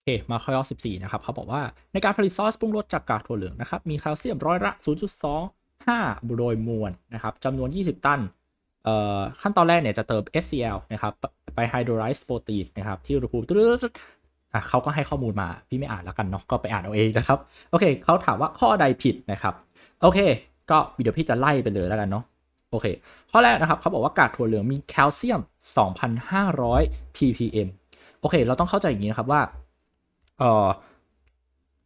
โอเคมาข้อ14 นะครับเขาบอกว่าในการผลิตซอสปรุงรสจากกากถั่วเหลืองนะครับมีแคลเซียมร้อยละ 0.25 โดยมวลนะครับจำนวน 20 ตันขั้นตอนแรกเนี่ยจะเติม HCl นะครับไปไฮโดรไลซ์โปรตีนนะครับที่อุณหภูมิเขาก็ให้ข้อมูลมาพี่ไม่อ่านแล้วกันเนาะก็ไปอ่านเอาเองนะครับโอเคเขาถามว่าข้อใดผิดนะครับโอเค ก็เดี๋ยวพี่จะไล่ไปเลยแล้วกันเนาะโอเคข้อแรกนะครับเขาบอกว่ากากถั่วเหลืองมีแคลเซียม 2,500 ppm โอเค เราต้องเข้าใจอย่างนี้นะครับว่า เอ่อ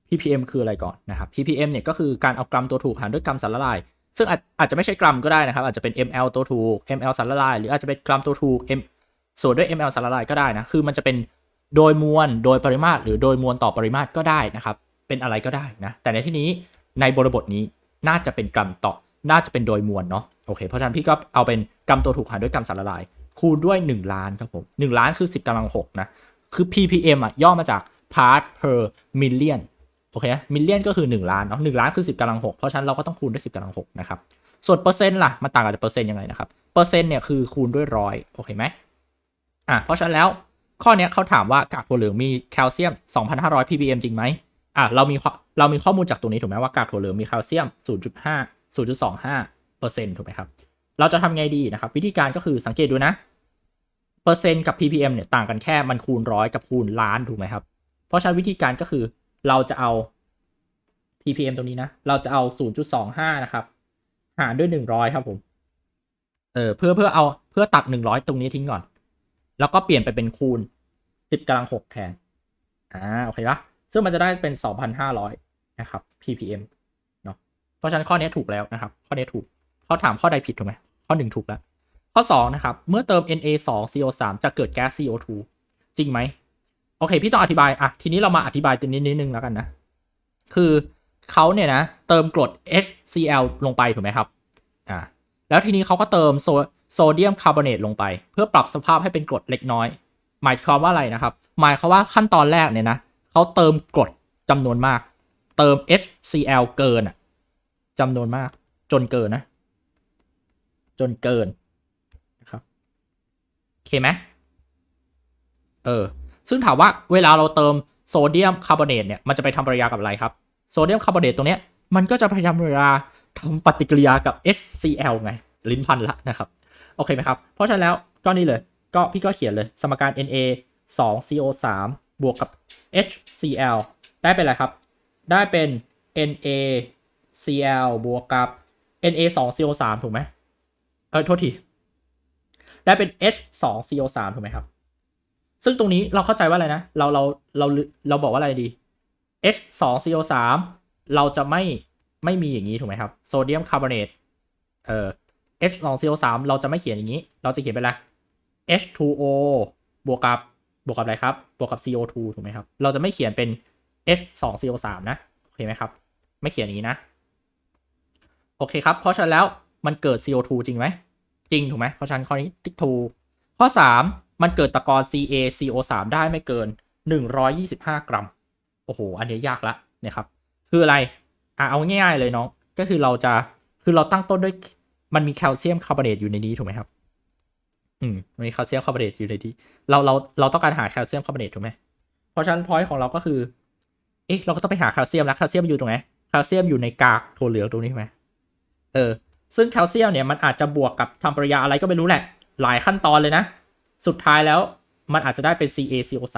ppm คืออะไรก่อนนะครับ ppm เนี่ยก็คือการเอากรัมตัวถูกหารด้วยกรัมสารละลาย ซึ่งอาจอาจจะไม่ใช่กรัมก็ได้นะครับ อาจจะเป็น ml ตัวถูก ml สารละลาย หรืออาจจะเป็นกรัมตัวถูก m ส่วนด้วย ml สารละลายก็ได้นะ คือมันจะเป็นโดยมวลโดยปริมาตรหรือโดยมวลต่อปริมาตรก็ได้นะครับ เป็นอะไรก็ได้นะ แต่ในที่นี้ในบริบทนี้น่าจะเป็นกรัมต่อ น่าจะเป็นโดยมวลเนาะ โอเค เพราะฉะนั้นพี่ก็เอาเป็นกรัมตัวถูกหารด้วยกรัมสารละลาย คูณด้วย 1 ล้านครับผม1ล้านคือ 10กำลัง6นะ คือ ppm อะย่อมาจาก part per million โอเคนะ million ก็คือ 1 ล้านเนาะ1ล้านคือ 10กำลัง6เพราะฉะนั้นเราก็ต้องคูณด้วย 10กำลัง6นะครับ ส่วนเปอร์เซ็นต์ล่ะ มันต่างกับเปอร์เซ็นต์ยังไงนะครับ เปอร์เซ็นต์เนี่ยคือคูณด้วยร้อยโอเคไหมอะ เพราะฉะนั้นแล้วข้อนี้เขาถามว่ากากถั่วเหลืองมีแคลเซียม 2,500 ppm จริงไหมอะ เรามีเรามีข้อมูลจากตรงนี้ถูกไหมว่ากากถั่วเหลืองมีแคลเซียม 0.5 0.25เปอร์เซ็นต์ถูกไหมครับ เราจะทำไงดีนะครับ วิธีการก็คือสังเกตดูนะ เปอร์เซ็นต์กับ ppm เนี่ยต่างกันแค่มันคูณร้อยกับคูณล้านถูกไหมครับ ราะฉะนั้นวิธีการก็คือเราจะเอา ppm ตรงนี้นะ เราจะเอา 0.25 นะครับ หารด้วย 100 ครับผม เออเพื่อเพื่อเอาเพื่อตัด 100 ตรงนี้ทิ้งก่อน แล้วก็เปลี่ยนไปเป็นคูณ 10กำลัง 6 แทน อ่า โอเคปะซึ่งมันจะได้เป็น 2,500 นะครับ ppm เนาะเพราะฉะนั้นข้อนี้ถูกแล้วนะครับ ข้อนี้ถูกเขาถามข้อใดผิดถูกไหม ข้อหนึ่งถูกแล้ว ข้อ 2 นะครับ เมื่อเติม Na2CO3 จะเกิดแก๊ส CO2 จริงไหม อเค พี่ต้องอธิบายอะทีนี้เรามาอธิบายตัวนี้นิดนึงแล้วกันนะ คือเขาเนี่ยนะ เติมกรด HCl ลงไปถูกไหมครับอ่าแล้วทีนี้เขาก็เติมโซโซเดียมคาร์บอเนตลงไป เพื่อปรับสภาพให้เป็นกรดเล็กน้อย หมายความว่าอะไรนะครับ หมายความว่าขั้นตอนแรกเนี่ยนะเขาเติมกรดจำนวนมาก เติม HCl เกินอะจำนวนมาก จนเกินนะ จนเกินนะครับโอเคไหมเออ ซึ่งถามว่าเวลาเราเติมโซเดียมคาร์บอเนตเนี่ยมันจะไปทำปฏิกิริยากับอะไรครับโซเดียมคาร์บอเนตตรงเนี้ยมันก็จะพยายามปฏิกิริยาทำปฏิกิริยากับ HCl ไง ลิ้นพันละนะครับ โอเคไหมครับ เพราะฉะนั้นแล้วก็นี่เลยก็พี่ก็เขียนเลย สมการ Na 2 CO 3บวกกับ HCl ได้เป็นอะไรครับ ได้เป็น NaCl บวกกับ Na 2 CO 3ถูกไหมเออโทษที ได้เป็น H 2 CO 3ถูกไหมครับ ซึ่งตรงนี้เราเข้าใจว่าอะไรนะ เราเราเราเราบอกว่าอะไรดี H 2 CO 3เราจะไม่ไม่มีอย่างนี้ถูกไหมครับโซเดียมคาร์บอเนตเอ่อ H 2 CO 3เราจะไม่เขียนอย่างนี้ เราจะเขียนเป็นอะไร H2O บวกกับบวกกับอะไรครับ บวกกับ CO2 ถูกไหมครับ เราจะไม่เขียนเป็น H 2 CO 3นะโอเคไหมครับ ไม่เขียนอย่างนี้นะ โอเคครับ เพราะฉะนั้นแล้วมันเกิด CO2 จริงไหม จริงถูกไหมเพราะฉะนั้นข้อนี้ติ๊กถูกข้อ 3 มันเกิดตะกอน CaCO3 ได้ไม่เกิน 125 กรัม โอ้โห อันนี้ยากละเนี่ยครับ คืออะไร อะเอาง่ายๆเลยน้อง ก็คือเราจะ คือเราตั้งต้นด้วย มันมีแคลเซียมคาร์บอเนตอยู่ในนี้ถูกไหมครับ อืมมีแคลเซียมคาร์บอเนตอยู่ในนี้ เรา เรา เราต้องการหาแคลเซียมคาร์บอเนตถูกไหม เพราะฉะนั้นพอยต์ของเราก็คือ เอ๊ะ เราก็ต้องไปหาแคลเซียมแล้วแคลเซียมอยู่ตรงไหน แคลเซียมอยู่ในกากถั่วเหลืองตรงนี้ใช่ไหมเออ ซึ่งแคลเซียมเนี่ยมันอาจจะบวกกับทำปฏิกิริยาอะไรก็ไม่รู้แหละ หลายขั้นตอนเลยนะ สุดท้ายแล้วมันอาจจะได้เป็น CaCO3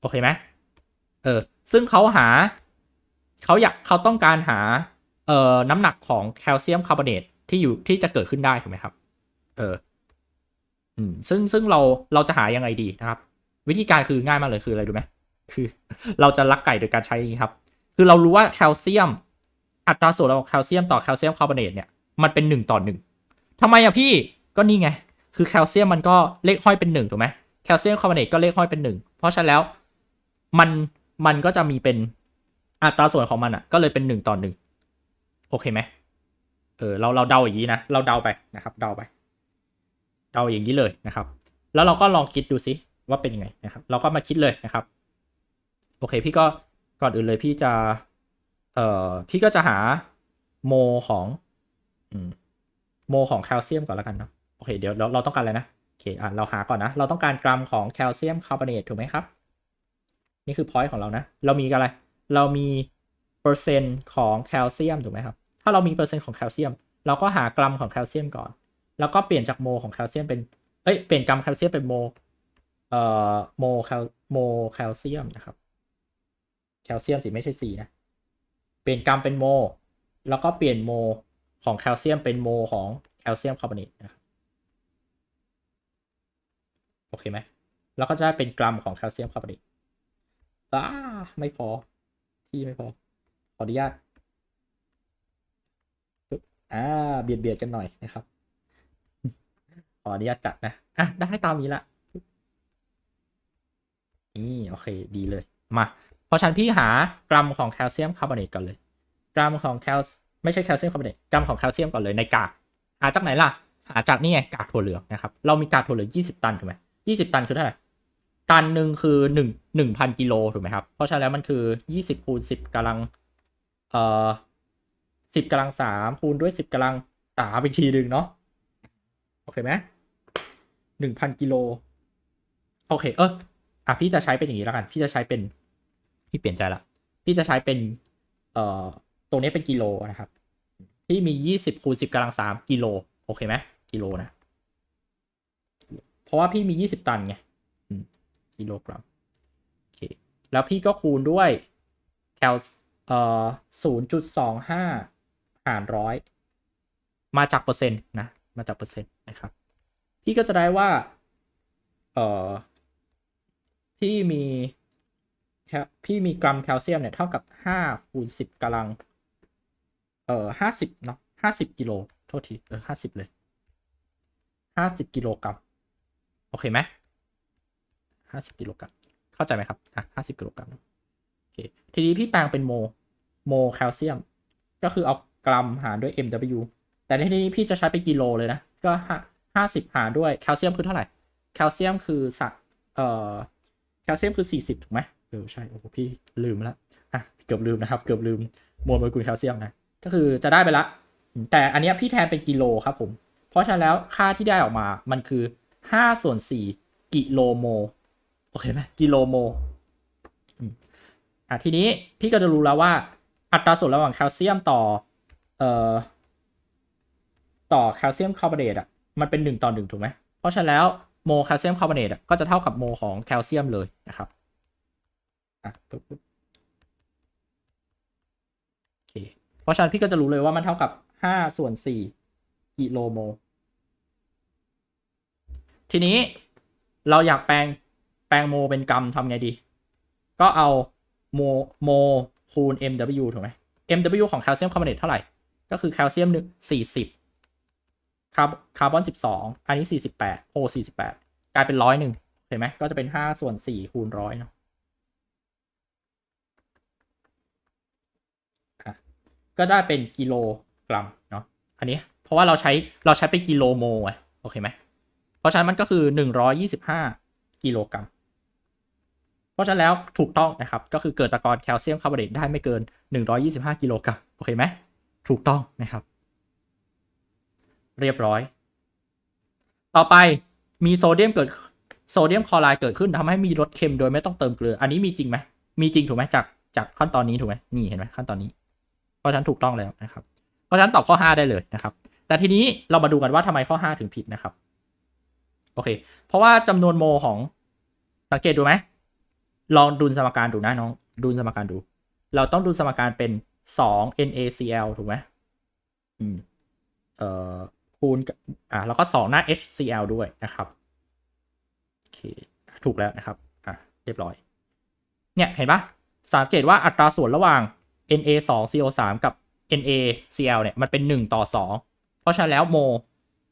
โอเคไหมเออ ซึ่งเขาหา เขาอยากเขาต้องการหา เอ่อ น้ำหนักของแคลเซียมคาร์บอเนตที่อยู่ที่จะเกิดขึ้นได้ถูกไหมครับ เออ อืม ซึ่งซึ่งเราเราจะหายังไงดีนะครับ วิธีการคือง่ายมากเลยคืออะไรรู้ไหม คือ เราจะลักไก่โดยการใช้นี้ครับ คือเรารู้ว่าแคลเซียม อัตราส่วนระหว่างแคลเซียมต่อแคลเซียมคาร์บอเนตเนี่ย มันเป็นหนึ่งต่อหนึ่งทำไมอะพี่ ก็นี่ไง คือแคลเซียมมันก็เลขห้อยเป็นหนึ่งถูกไหมแคลเซียมคาร์บอเนตก็เลขห้อยเป็นหนึ่งเพราะฉะนั้นแล้วมันมันก็จะมีเป็นอัตราส่วนของมันอะ ก็เลยเป็นหนึ่งต่อหนึ่งโอเคไหมเออเราเราเดาอย่างนี้นะเราเดาไปนะครับเดาไปเดาอย่างนี้เลยนะครับ แล้วเราก็ลองคิดดูซิว่าเป็นยังไงนะครับ เราก็มาคิดเลยนะครับ โอเค พี่ก็ก่อนอื่นเลยพี่จะเอ่อพี่ก็จะหาโมของอืมโมของแคลเซียมก่อนแล้วกันเนาะ อเคเดี๋ยวเราต้องการอะไรนะโอเคอะเราหาก่อนนะ เราต้องการกรัมของแคลเซียมคาร์บอเนตถูกไหมครับ นี่คือ point ของเรานะ เรามีอะไร เรามีเปอร์เซ็นต์ของแคลเซียมถูกไหมครับ ถ้าเรามีเปอร์เซ็นต์ของแคลเซียม เราก็หากรัมของแคลเซียมก่อน แล้วก็เปลี่ยนจากโมของแคลเซียมเป็น เอ้ย เปลี่ยนกรัมแคลเซียมเป็นโม เอ่อ โมแคลโมแคลเซียมนะครับ แคลเซียมสิไม่ใช่สีนะ เปลี่ยนกรัมเป็นโม แล้วก็เปลี่ยนโมของแคลเซียมเป็นโมของแคลเซียมคาร์บอเนตนะครับ โอเคไหมแล้วก็จะเป็นกรัมของแคลเซียมคาร์บอเนตอ้าไม่พอ ที่ไม่พอ ขออนุญาตปึ๊บอ่าเบียดเบียดกันหน่อยนะครับขออนุญาตจัดนะอะได้ตามนี้ละนี่โอเคดีเลยมาพราะฉะนันพี่หากรัมของแคลเซียมคาร์บอเนตก่อนเลย กรัมของแคลไม่ใช่แคลเซียมคาร์บอเนตกรัมของแคลเซียมก่อนเลยในกากหาจากไหนล่ะหาจากนี่ไงกากถั่วเหลืองนะครับเรามีกากถั่วเหลือง 20 ตันถูกไหม 20ตันคือเท่าไหร่ ตันหนึ่งคือหนึ่งหนึ่งพันกิโลถูกไหมครับ เพราะฉะนั้นแล้วมันคือยี่สิบคูณสิบกำลัง เอ่อสิบกำลังสามคูณด้วยสิบกำลังสามอีกทีหนึ่งเนาะ โอเคไหมหนึ่งพันกิโล โอเค เอออะพี่จะใช้เป็นอย่างนี้แล้วกัน พี่จะใช้เป็น พี่เปลี่ยนใจละ พี่จะใช้เป็น เอ่อ ตรงนี้เป็นกิโลนะครับพี่มียี่สิบคูณสิบกำลังสามกิโล โอเคไหมกิโลนะ ราะว่าพี่มียี่สิบตันไงกิโลกรัมโอเคแล้วพี่ก็คูณด้วยแคลเอ่อศูนย์จุดสองห้าหารร้อยมาจากเปอร์เซ็นต์นะ มาจากเปอร์เซ็นต์นะครับ พี่ก็จะได้ว่า เอ่อ พี่มีแคพี่มีกรัมแคลเซียมเนี่ย เท่ากับห้าคูณสิบกำลัง เอ่อห้าสิบเนาะห้าสิบกิโลโทษที เออห้าสิบเลยห้าสิบกิโลกรัม โอเคไหมห้าสิบกิโลกรัมเข้าใจไหมครับอะห้าสิบกิโลกรัมโอเคทีนี้พี่แปลงเป็นโมโมแคลเซียม ก็คือเอากรัมหารด้วย mw แต่ในที่นี้พี่จะใช้เป็นกิโลเลยนะ ก็ห้าห้าสิบหารด้วยแคลเซียมคือเท่าไหร่ แคลเซียมคือสักเอ่อแคลเซียมคือสี่สิบถูกไหมเออใช่โอ้โหพี่ลืมแล้วอะเกือบลืมนะครับ เกือบลืมมวลโมเลกุลแคลเซียมนะก็คือจะได้ไปละ แต่อันเนี้ยพี่แทนเป็นกิโลครับผม เพราะฉะนั้นแล้วค่าที่ได้ออกมามันคือ ห้าส่วนสี่กิโลโม โอเคไหมกิโลโมอะทีนี้พี่ก็จะรู้แล้วว่า อัตราส่วนระหว่างแคลเซียมต่อเอ่อต่อแคลเซียมคาร์บอเนตอะมันเป็นหนึ่งต่อหนึ่งถูกไหม เพราะฉะนั้นแล้วโมแคลเซียมคาร์บอเนตอะก็จะเท่ากับโมของแคลเซียมเลยนะครับอะปึ๊บปึ๊บโอเคเพราะฉะนั้นพี่ก็จะรู้เลยว่ามันเท่ากับห้าส่วนสี่กิโลโมล ทีนี้เราอยากแปลงแปลงโมเป็นกรัมทำไงดี ก็เอาโมโมคูณ mw ถูกไหม mw ของแคลเซียมคาร์บอเนตเท่าไหร่ ก็คือแคลเซียมหนึ่งสี่สิบคาร์บคาร์บอนสิบสองอันนี้สี่สิบแปดโอสี่สิบแปดกลายเป็นร้อยหนึ่งเห็นไหมก็จะเป็นห้าส่วนสี่คูณร้อยเนาะก็ได้เป็นกิโลกรัมเนาะอันนี้เพราะว่าเราใช้เราใช้เป็นกิโลโมไงโอเคไหม เพราะฉะนั้นมันก็คือ 125 กิโลกรัม เพราะฉะนั้นแล้วถูกต้องนะครับ ก็คือเกิดตะกอนแคลเซียมคาร์บอเนตได้ไม่เกิน 125 กิโลกรัม โอเคไหม ถูกต้องนะครับ เรียบร้อย ต่อไปมีโซเดียมเกิดโซเดียมคลอไรด์เกิดขึ้นทำให้มีรสเค็มโดยไม่ต้องเติมเกลือ อันนี้มีจริงไหม มีจริงถูกไหมจากจากขั้นตอนนี้ถูกไหมนี่เห็นไหมขั้นตอนนี้ เพราะฉะนั้นถูกต้องแล้วนะครับ เพราะฉะนั้นตอบข้อ 5 ได้เลยนะครับ แต่ทีนี้เรามาดูกันว่าทำไมข้อ 5 ถึงผิดนะครับ โอเค เพราะว่าจำนวนโมของสังเกตดูไหมลองดูสมการดูนะน้อง ดูสมการดู เราต้องดูสมการเป็น2 NaCl ถูกไหมอืมเอ่อคูณอ่าแล้วก็2หน้า HCl ด้วยนะครับโอเคถูกแล้วนะครับอะเรียบร้อย เนี่ยเห็นปะสังเกตว่าอัตราส่วนระหว่าง Na2CO3 กับ NaCl เนี่ยมันเป็น 1 ต่อ 2 เพราะฉะนั้นแล้วโม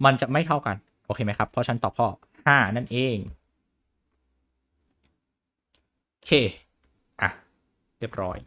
มันจะไม่เท่ากัน อเคไหมครับ เพราะฉันตอบข้อ 5 นั่นเอง โอเค อะ เรียบร้อย